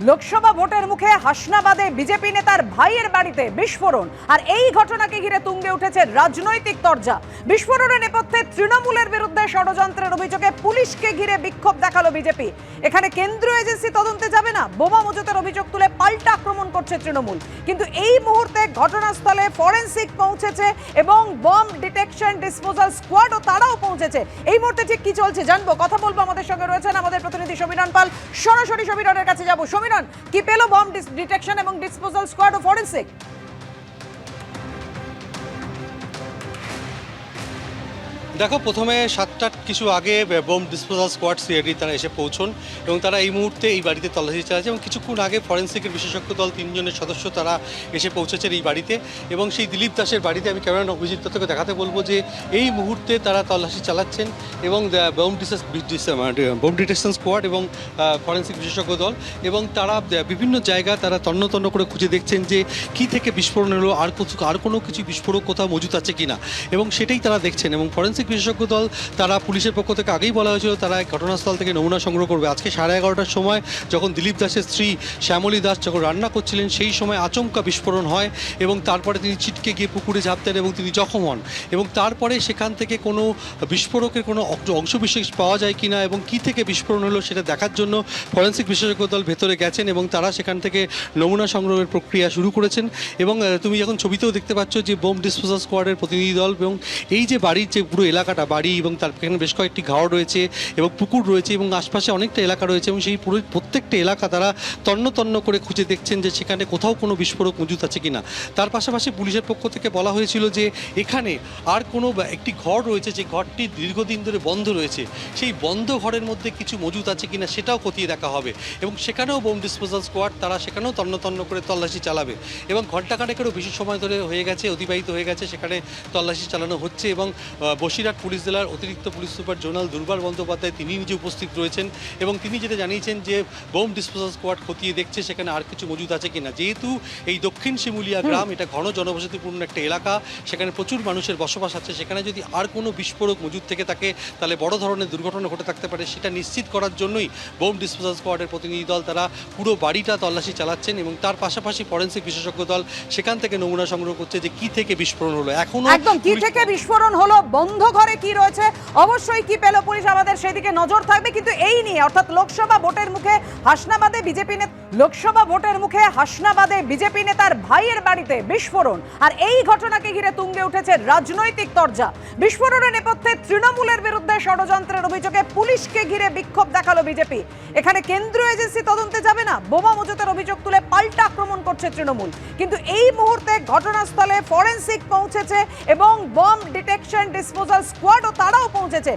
লোকসভা ভোটের মুখে হাসনাবাদে বিজেপি নেতার ভাইয়ের বাড়িতে বিস্ফোরণ। আর এই ঘটনাকে ঘিরে তুঙ্গে উঠেছে রাজনৈতিক তরজা। বিস্ফোরণের নেপথ্যে তৃণমূলের বিরুদ্ধে ষড়যন্ত্রের অভিযোগে পুলিশকে ঘিরে বিক্ষোভ দেখাল বিজেপি। এখানে কেন্দ্রীয় এজেন্সি তদন্তে যাবে না, বোমা মজুতের অভিযোগ তুলে পাল্টা আক্রমণ করছে তৃণমূল। কিন্তু এই মুহূর্তে ঘটনাস্থলে ফরেন্সিক পৌঁছেছে এবং বম ডিটেকশন ডিসপোজাল স্কোয়াডও তারাও পৌঁছেছে। এই মুহূর্তে ঠিক কি চলছে জানব। কথা বলব আমাদের সঙ্গে রয়েছেন আমাদের প্রতিনিধি সমীরণ পাল। সরাসরি সমীরণের কাছে যাব। সমীরণ কি পেল বম ডিটেকশন এবং ডিসপোজাল স্কোয়াড ও ফরেন্সিক? দেখো, প্রথমে সাতটার কিছু আগে বোম ডিসপোজাল স্কোয়াড সিআইডি তারা এসে পৌঁছন এবং তারা এই মুহূর্তে এই বাড়িতে তল্লাশি চালাচ্ছে এবং কিছুক্ষণ আগে ফরেন্সিকের বিশেষজ্ঞ দল তিনজনের সদস্য তারা এসে পৌঁছেছেন এই বাড়িতে এবং সেই দিলীপ দাসের বাড়িতে আমি ক্যামেরা অভিজিৎ দত্তকে দেখাতে বলব যে এই মুহূর্তে তারা তল্লাশি চালাচ্ছেন এবং বোম বোম ডিটেকশন স্কোয়াড এবং ফরেন্সিক বিশেষজ্ঞ দল এবং তারা বিভিন্ন জায়গা তারা তন্ন তন্ন করে খুঁজে দেখছেন যে কি থেকে বিস্ফোরণ হলো আর কিছু আর কোনো কিছু বিস্ফোরক কোথাও মজুত আছে কিনা এবং সেটাই তারা দেখছেন এবং ফরেন্সিক বিশেষজ্ঞ দল, তারা পুলিশের পক্ষ থেকে আগেই বলা হয়েছিল তারা ঘটনাস্থল থেকে নমুনা সংগ্রহ করবে। আজকে সাড়ে এগারোটার সময় যখন দিলীপ দাসের স্ত্রী শ্যামলী দাস যখন রান্না করছিলেন, সেই সময় আচমকা বিস্ফোরণ হয় এবং তারপরে তিনি ছিটকে গিয়ে পুকুরে ঝাঁপ দেন এবং তিনি জখম হন। এবং তারপরে সেখান থেকে কোনো বিস্ফোরকের কোনো অংশ- অংশবিশেষ পাওয়া যায় কিনা এবং কি থেকে বিস্ফোরণ হলো সেটা দেখার জন্য ফরেন্সিক বিশেষজ্ঞ দল ভেতরে গেছেন এবং তারা সেখান থেকে নমুনা সংগ্রহের প্রক্রিয়া শুরু করেছেন। এবং তুমি যখন ছবিতেও দেখতে পাচ্ছ যে বোম ডিসপোজাল স্কোয়াডের প্রতিনিধি দল এবং এই যে বাড়ির যে পুরো এলাকাটা বাড়ি এবং তার এখানে বেশ কয়েকটি ঘর রয়েছে এবং পুকুর রয়েছে এবং আশপাশে অনেকটা এলাকা রয়েছে এবং সেই পুরো প্রত্যেকটা এলাকা তারা তন্ন তন্ন করে খুঁজে দেখছেন যে সেখানে কোথাও কোনো বিস্ফোরক মজুত আছে কিনা। তার পাশাপাশি পুলিশের পক্ষ থেকে বলা হয়েছিল যে এখানে আর কোনো একটি ঘর রয়েছে যে ঘরটি দীর্ঘদিন ধরে বন্ধ রয়েছে। সেই বন্ধ ঘরের মধ্যে কিছু মজুত আছে কিনা সেটাও খতিয়ে দেখা হবে এবং সেখানেও বোম ডিসপোজাল স্কোয়াড তারা সেখানেও তন্ন তন্ন করে তল্লাশি চালাবে এবং ঘণ্টাখানেকেরও বেশি সময় ধরে হয়ে গেছে অতিবাহিত হয়ে গেছে সেখানে তল্লাশি চালানো হচ্ছে এবং আহ, বসিরহাট পুলিশ জেলার অতিরিক্ত পুলিশ সুপার জোনাল দুর্বার বন্দ্যোপাধ্যায় তিনি নিজে উপস্থিত রয়েছেন এবং তিনি যেটা জানিয়েছেন যে বোম ডিসপোজাল স্কোয়াড খতিয়ে দেখছে সেখানে আর কিছু মজুদ আছে কিনা। যেহেতু এই দক্ষিণ শিমুলিয়া গ্রাম এটা ঘন জনবসতিপূর্ণ একটা এলাকা সেখানে প্রচুর মানুষের বসবাস আছে সেখানে যদি আর কোনো বিস্ফোরক মজুদ থেকে থাকে তাহলে বড় ধরনের দুর্ঘটনা ঘটে থাকতে পারে। সেটা নিশ্চিত করার জন্যই বোম ডিসপোজাল স্কোয়াডের প্রতিনিধি দল তারা পুরো বাড়িটা তল্লাশি চালাচ্ছেন এবং তার পাশাপাশি ফরেন্সিক বিশেষজ্ঞ দল সেখান থেকে নমুনা সংগ্রহ করছে যে কি থেকে বিস্ফোরণ হলো। এখনও একদম কি থেকে বিস্ফোরণ হলো বন্ধ ঘরে কি রয়েছে? অবশ্যই কি পেল পুলিশ? আমাদের সেদিকে নজর থাকবে। কিন্তু এই নিয়ে, অর্থাৎ লোকসভা ভোটের মুখে হাসনাবাদে বিজেপি লোকসভা ভোটের মুখে হাসনাবাদে বিজেপি নেতার ভাইয়ের বাড়িতে বিস্ফোরণ। আর এই ঘটনাকে ঘিরে তুঙ্গে উঠেছে রাজনৈতিক তরজা। বিস্ফোরণের নেপথ্যে তৃণমূলের বিরুদ্ধে ষড়যন্ত্রের অভিযোগে পুলিশকে ঘিরে বিক্ষোভ দেখাল বিজেপি। এখানে কেন্দ্রীয় এজেন্সি তদন্তে যাবে না, বোমা মজুতের অভিযোগ তুলে পাল্টা আক্রমণ করছে তৃণমূল। কিন্তু এই মুহূর্তে ঘটনাস্থলে ফরেন্সিক পৌঁছেছে এবং বম ডিটেকশন ডিসপোজাল স্কোয়াডও তারাও পৌঁছেছে।